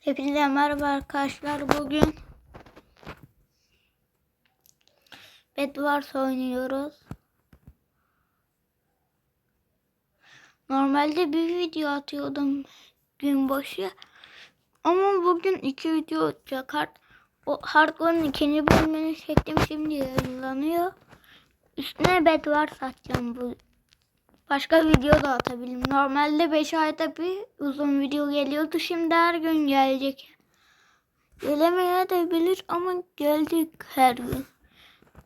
Hepinize merhaba arkadaşlar. Bugün Bedwars oynuyoruz. Normalde bir video atıyordum gün başı. Ama bugün iki video çıkart. O Hardcore'un ikinci bölümünü çektim şimdi yayınlanıyor. Üstüne Bedwars atacağım bu Başka video da atabilirim. Normalde 5 ayda bir uzun video geliyordu. Şimdi her gün gelecek. Gelemeye de bilir ama gelecek her gün.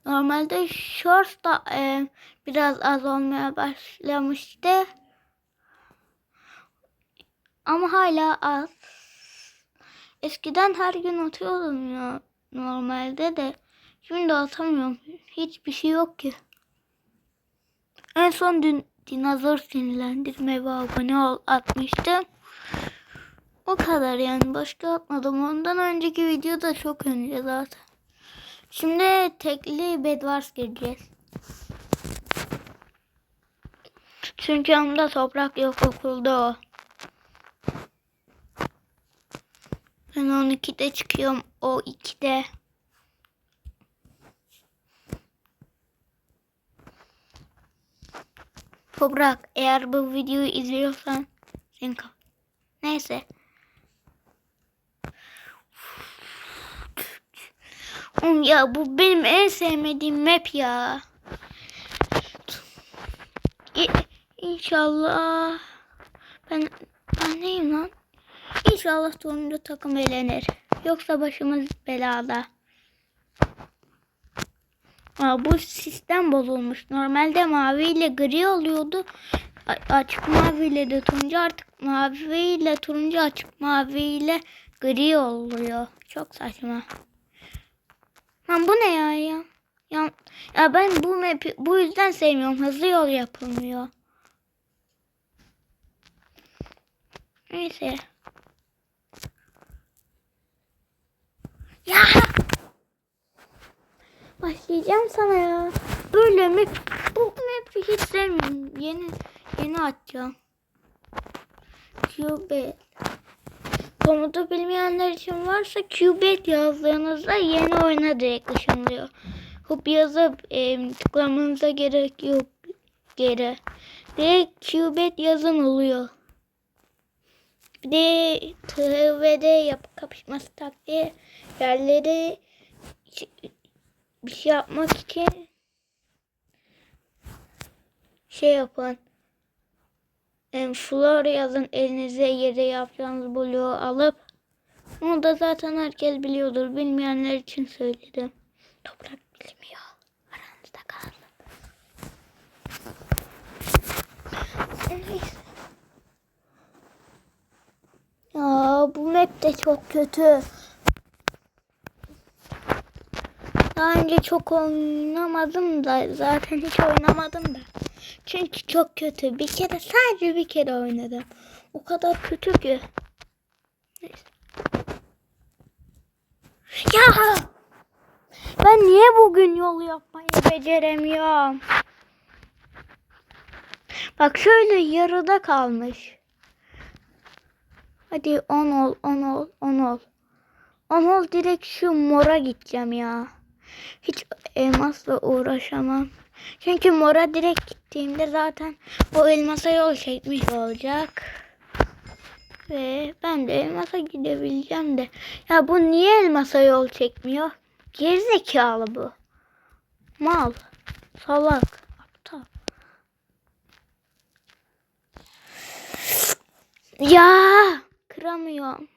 Normalde shorts da e, biraz az olmaya başlamıştı. Ama hala az. Eskiden her gün atıyordum ya normalde de. Şimdi atamıyorum. Hiçbir şey yok ki. En son dün dinozor sinirlendirme ve abone ol atmıştım. O kadar yani başka atmadım. Ondan önceki videoda çok önce zaten. Şimdi tekli Bedwars gireceğiz. Çünkü yanımda toprak yok okulda o. Ben 12'de çıkıyorum. O 2'de. Toprak eğer bu videoyu izliyorsan sen kal. Neyse. Ya bu benim en sevmediğim map ya. İnşallah ben ben neyim lan? İnşallah sonunda takım elenir. Yoksa başımız belada. Aa, bu sistem bozulmuş. Normalde mavi ile gri oluyordu. Açık mavi ile de turuncu artık mavi ile turuncu açık mavi ile gri oluyor. Çok saçma. Lan bu ne ya ya? Ya, ya ben bu map'i bu yüzden sevmiyorum. Hızlı yol yapılmıyor. Neyse. Ya! Başlayacağım sana ya. Böyle map, bu map'i hiç sevmiyorum. Yeni yeni açacağım. Cubet. Komutu bilmeyenler için varsa Cubet yazdığınızda yeni oyuna direkt ışınlıyor. Hop yazıp e, tıklamanıza gerek yok. Geri. Direkt Cubet yazın oluyor. Bir de TV'de yapı kapışması taktiği yerleri bir şey yapmak için şey yapın. En flor yazın elinize yere yapacağınız bloğu alıp onu da zaten herkes biliyordur. Bilmeyenler için söyledim. Toprak bilmiyor. Aranızda kalsın. Neyse. Ya bu map de çok kötü. Daha önce çok oynamadım da zaten hiç oynamadım da. Çünkü çok kötü. Bir kere sadece bir kere oynadım. O kadar kötü ki. Neyse. Ya! Ben niye bugün yol yapmayı beceremiyorum? Bak şöyle yarıda kalmış. Hadi 10 ol, 10 ol, 10 ol. 10 ol direkt şu mora gideceğim ya. Hiç elmasla uğraşamam. Çünkü mora direkt gittiğimde zaten o elmasa yol çekmiş olacak. Ve ben de elmasa gidebileceğim de. Ya bu niye elmasa yol çekmiyor? Gerizekalı bu. Mal. Salak. Aptal. Ya kıramıyorum.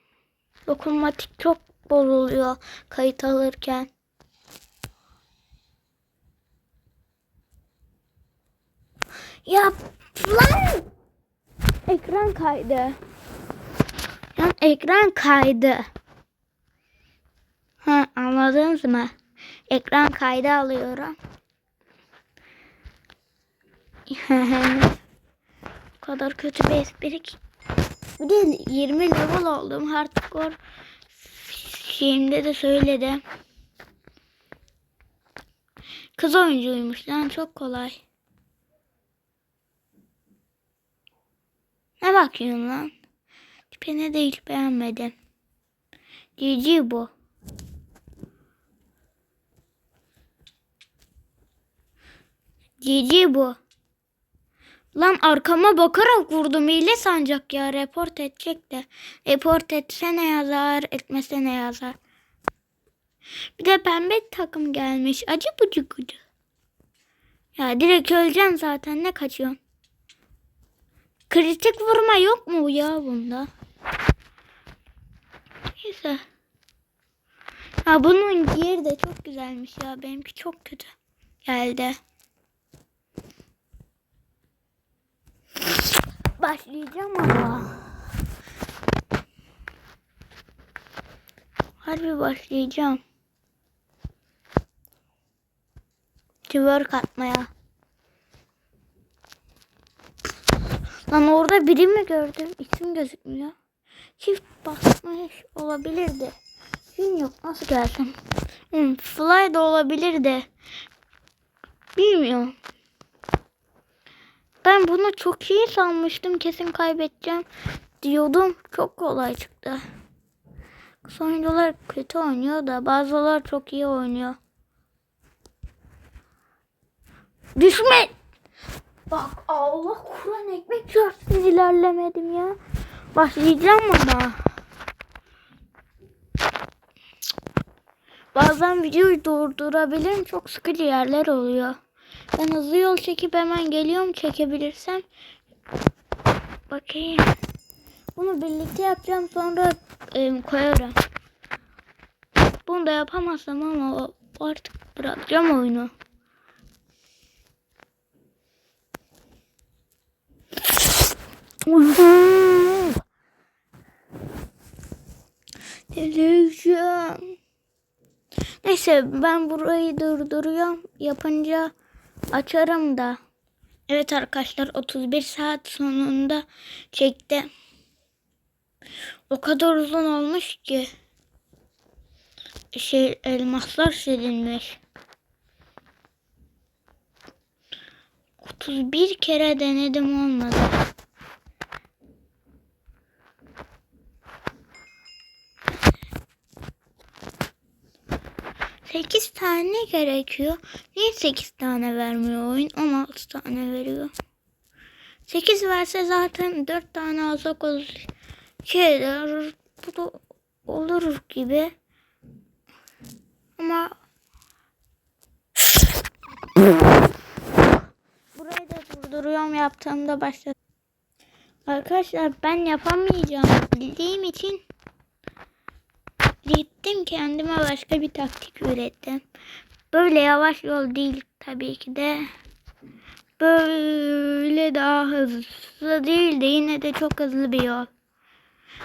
Dokunmatik çok bozuluyor kayıt alırken. Ya lan! Ekran kaydı. Lan ekran kaydı. Ha anladınız mı? Ekran kaydı alıyorum. o kadar kötü bir espri ki. Bir de 20 level oldum. Hardcore şeyimde de söyledim. Kız oyuncuymuş lan çok kolay. Ne bakıyorsun lan? Tipini de hiç beğenmedim. Cici bu. Cici bu. Lan arkama bakarak vurdum. Hile sancak ya. Report edecek de. Report etse ne yazar, etmese ne yazar. Bir de pembe takım gelmiş. Acı bucu gucu. Ya direkt öleceksin zaten. Ne kaçıyorsun? Kritik vurma yok mu ya bunda? Neyse. Ha bunun yeri de çok güzelmiş ya. Benimki çok kötü geldi. Başlayacağım ama. Harbi başlayacağım. Twerk atmaya. Lan orada biri mi gördüm? İsim gözükmüyor. Çift basmış olabilirdi. Yok nasıl geldim? Hmm, fly da olabilirdi. Bilmiyorum. Ben bunu çok iyi sanmıştım. Kesin kaybedeceğim diyordum. Çok kolay çıktı. Kısa kötü oynuyor da bazıları çok iyi oynuyor. Düşme! Bak Allah Kur'an ekmek çarpsın ilerlemedim ya. Başlayacağım ama. Bazen videoyu durdurabilirim. Çok sıkıcı yerler oluyor. Ben hızlı yol çekip hemen geliyorum çekebilirsem. Bakayım. Bunu birlikte yapacağım sonra e, koyarım. Bunu da yapamazsam ama artık bırakacağım oyunu. Televizyon. Neyse ben burayı durduruyorum. Yapınca açarım da. Evet arkadaşlar 31 saat sonunda çekti. O kadar uzun olmuş ki. Şey elmaslar silinmiş. 31 kere denedim olmadı. Sekiz tane gerekiyor. Niye sekiz tane vermiyor oyun? 16 tane veriyor. Sekiz verse zaten dört tane alsak olur. Şeyler bu da olur gibi. Ama burayı da durduruyorum yaptığımda başladım. Arkadaşlar ben yapamayacağım bildiğim için gittim kendime başka bir taktik ürettim. Böyle yavaş yol değil tabii ki de. Böyle daha hızlı değil de yine de çok hızlı bir yol.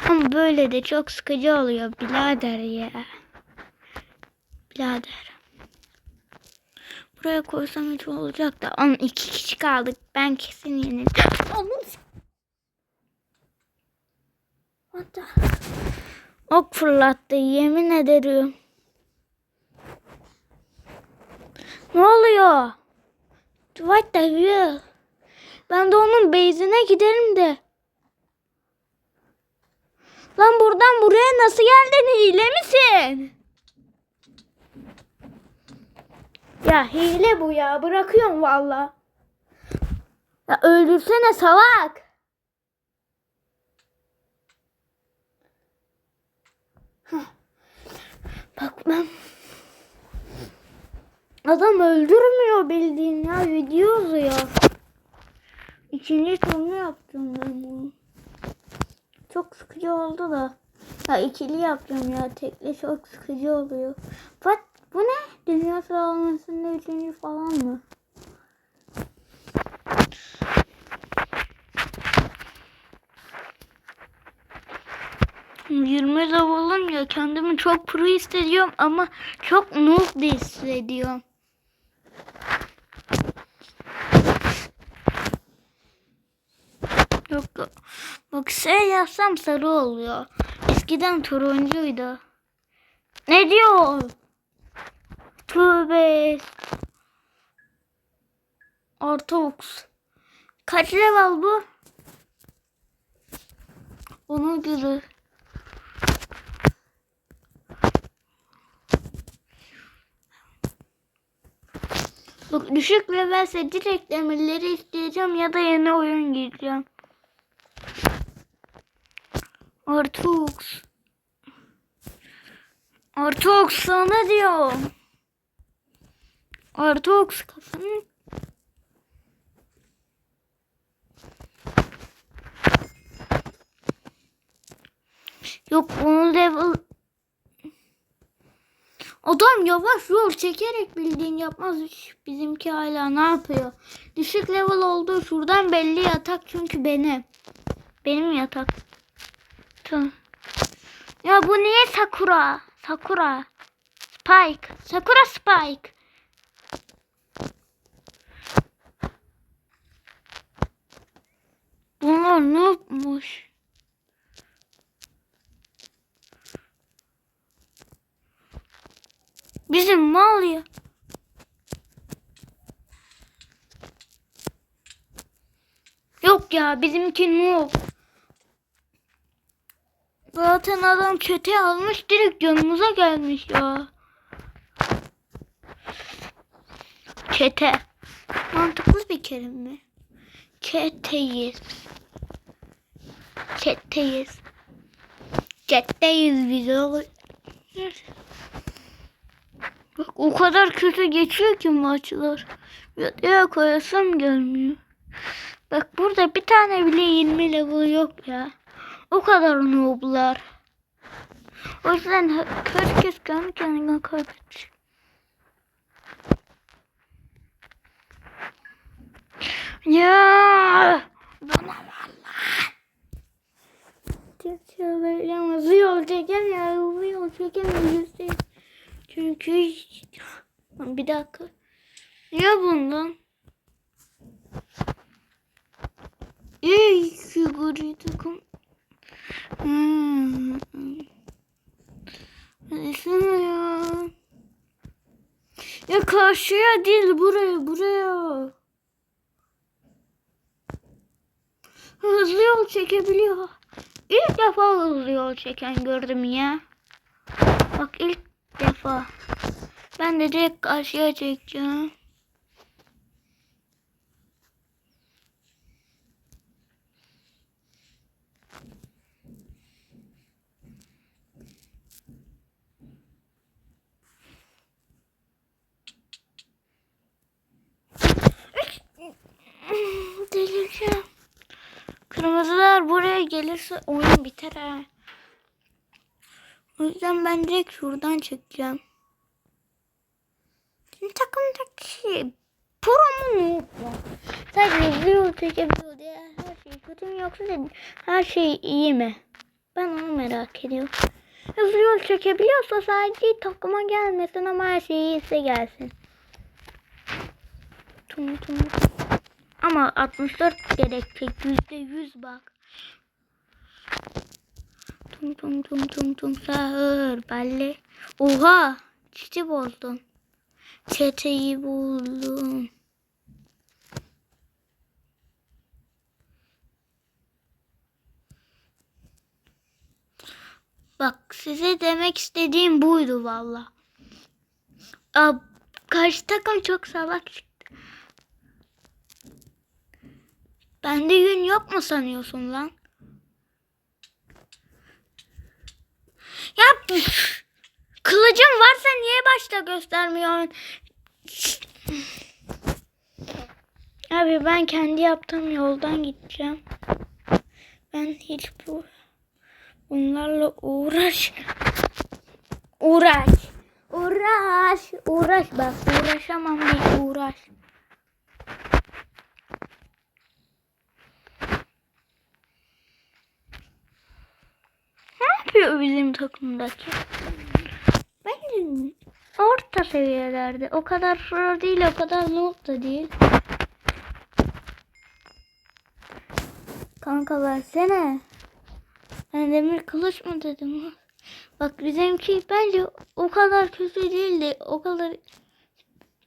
Ama böyle de çok sıkıcı oluyor birader ya. Birader. Buraya koysam hiç olacak da. Onun iki kişi kaldık. Ben kesin yenileceğim. Onun Hatta ok fırlattı yemin ederim. Ne oluyor? What the? Ben de onun base'ine giderim de. Lan buradan buraya nasıl geldin? Hile misin? Ya hile bu ya. Bırakıyorum valla. Ya öldürsene salak. Bak ben Adam öldürmüyor bildiğin ya video uzuyor. İkinci turunu yaptım ben bunu. Çok sıkıcı oldu da. Ya ikili yapacağım ya. Tekli çok sıkıcı oluyor. Bak bu ne? Dünya sıralamasında üçüncü falan mı? Yirmi level'ım ya kendimi çok pro hissediyorum ama çok noob de hissediyorum. Yok. Bak şey yazsam sarı oluyor. Eskiden turuncuydu. Ne diyor? Tövbe. Ortox. Kaç level bu? Ona göre. Düşük levelse direkt emirleri isteyeceğim ya da yeni oyun gireceğim. Artux. Artux sana diyorum. Artux kafanı. Yok bunu level Adam yavaş yol çekerek bildiğin yapmaz. Bizimki hala ne yapıyor? Düşük level oldu. Şuradan belli yatak çünkü benim. Benim yatak. Ya bu niye Sakura? Sakura. Spike. Sakura Spike. Bunlar ne yapmış? Bizim mal ya. Yok ya bizimki noob. Zaten adam çete almış direkt yanımıza gelmiş ya. Çete. Mantıklı bir kelime? Çeteyiz. Çeteyiz. Çeteyiz biz oğlum. Bak o kadar kötü geçiyor ki maçlar. Ya koyasım gelmiyor. Bak burada bir tane bile 20 level yok ya. O kadar nooblar. O yüzden he- herkes kendi kendine kaybetmiş. Ya bana valla. Çekiyor hızlı yol çekemiyor, hızlı yol çekemiyor. Çünkü bir dakika. Ya bundan? Ey figürü takım. Hmm. Desene ya. Ya karşıya değil buraya buraya. Hızlı yol çekebiliyor. İlk defa hızlı yol çeken gördüm ya. Bak ilk defa. Ben de direkt karşıya çekeceğim. Delireceğim. Kırmızılar buraya gelirse oyun biter ha. O yüzden ben direkt şuradan çekeceğim. Şimdi takımdaki şey pro mu noob mu? Sadece yol çekebiliyor diye her şey kötü mü yoksa her şey iyi mi? Ben onu merak ediyorum. Hızlı yol çekebiliyorsa sadece takıma gelmesin ama her şey iyiyse gelsin. Tum tum. Ama 64 gerekecek. Yüzde yüz bak. Tum tum tum tum tum sahur balle. Oha! Çiçi bozdum. Çeteyi buldum. Bak size demek istediğim buydu valla. Karşı takım çok salak çıktı. Bende yün yok mu sanıyorsun lan? Ya kılıcım varsa niye başta göstermiyorsun? Abi ben kendi yaptığım yoldan gideceğim. Ben hiç bu bunlarla uğraş uğraş uğraş uğraş bak uğraşamam değil uğraş. Ne yapıyor bizim takımdaki? Bence orta seviyelerde. O kadar pro değil, o kadar noob da değil. Kanka versene. Ben demir kılıç mı dedim? Bak bizimki bence o kadar kötü değildi. O kadar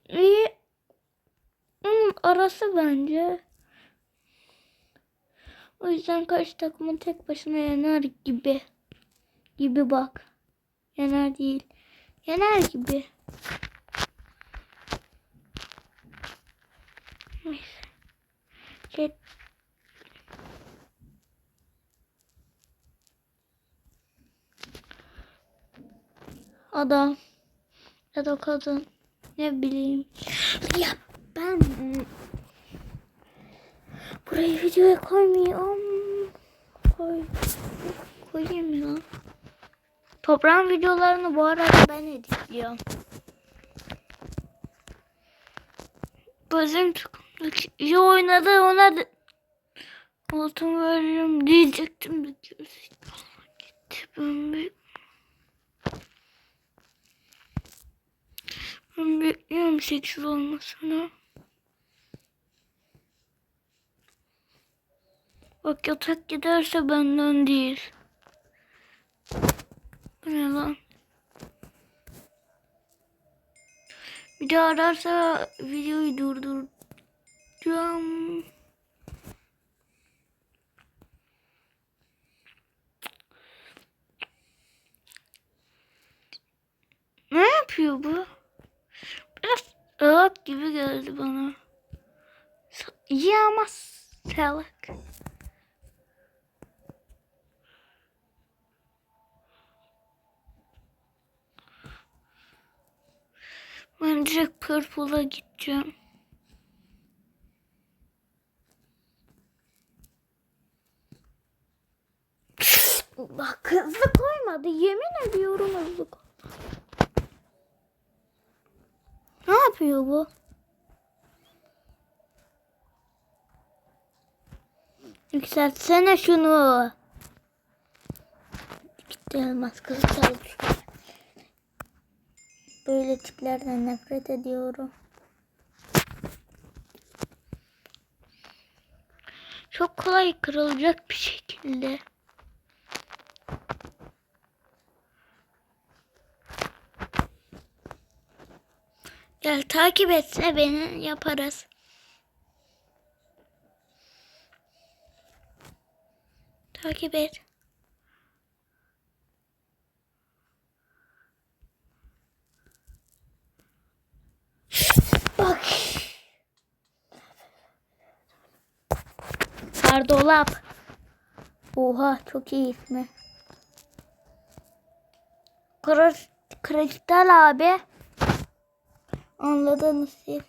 iyi. Onun arası bence. O yüzden karşı takımın tek başına yener gibi gibi bak. Yener değil. Yener gibi. Neyse. Şey. Adam ya da kadın ne bileyim. Ya ben hmm, burayı videoya koymayayım. Koy, koyayım ya. Toprağın videolarını bu arada ben editliyorum. Bizim takımdaki iyi oynadı ona da altın veririm diyecektim de gitti. Ben, bek ben bekliyorum 8 olmasını. Bak yatak giderse benden değil. Bu ne lan? Bir daha ararsa videoyu durduracağım. Ne yapıyor bu? Biraz ığak gibi geldi bana. İyi ama salak. Ben direkt Purple'a gideceğim. Bak hızlı koymadı. Yemin ediyorum hızlı. Ne yapıyor bu? Yükseltsene şunu. Gitti elmas kızı çalışıyor. Böyle tiplerden nefret ediyorum. Çok kolay kırılacak bir şekilde. Gel takip etse beni yaparız. Takip et. Bak. Sardolap. Oha çok iyi ismi. Kır Kristal abi. Anladınız siz.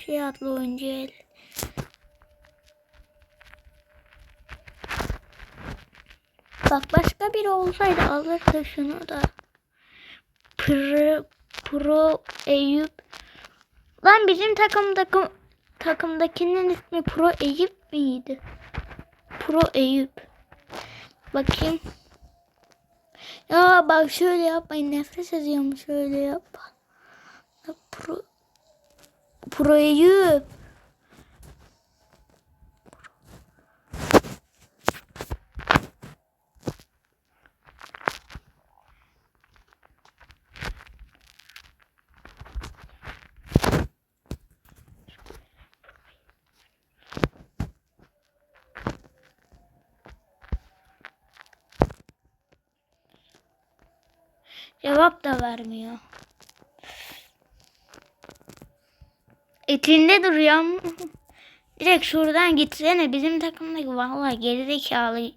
Şey adlı oyuncu el. Bak başka biri olsaydı alırdı şunu da. Pro, Pro Eyüp. Lan bizim takım takım takımdakinin ismi Pro Eyüp miydi? Pro Eyüp. Bakayım. Ya bak şöyle yapmayın nefret ediyorum şöyle yap. Pro Pro Eyüp. Cevap da vermiyor. Etinde duruyor. Direkt şuradan gitsene. Bizim takımdaki vallahi gerizekalı.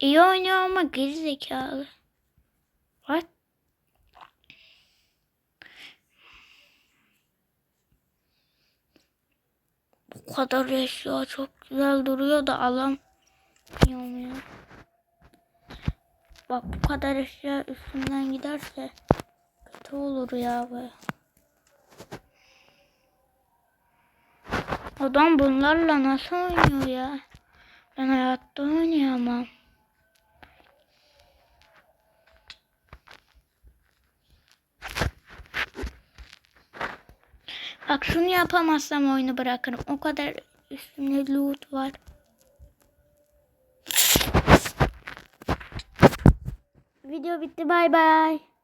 İyi oynuyor ama gerizekalı. What? Bu kadar eşya çok güzel duruyor da alamıyorum ya. Bak bu kadar eşya üstünden giderse kötü olur ya be. Adam bunlarla nasıl oynuyor ya? Ben hayatta oynayamam. Bak şunu yapamazsam oyunu bırakırım. O kadar üstümde loot var. Video bitti. Bay bay.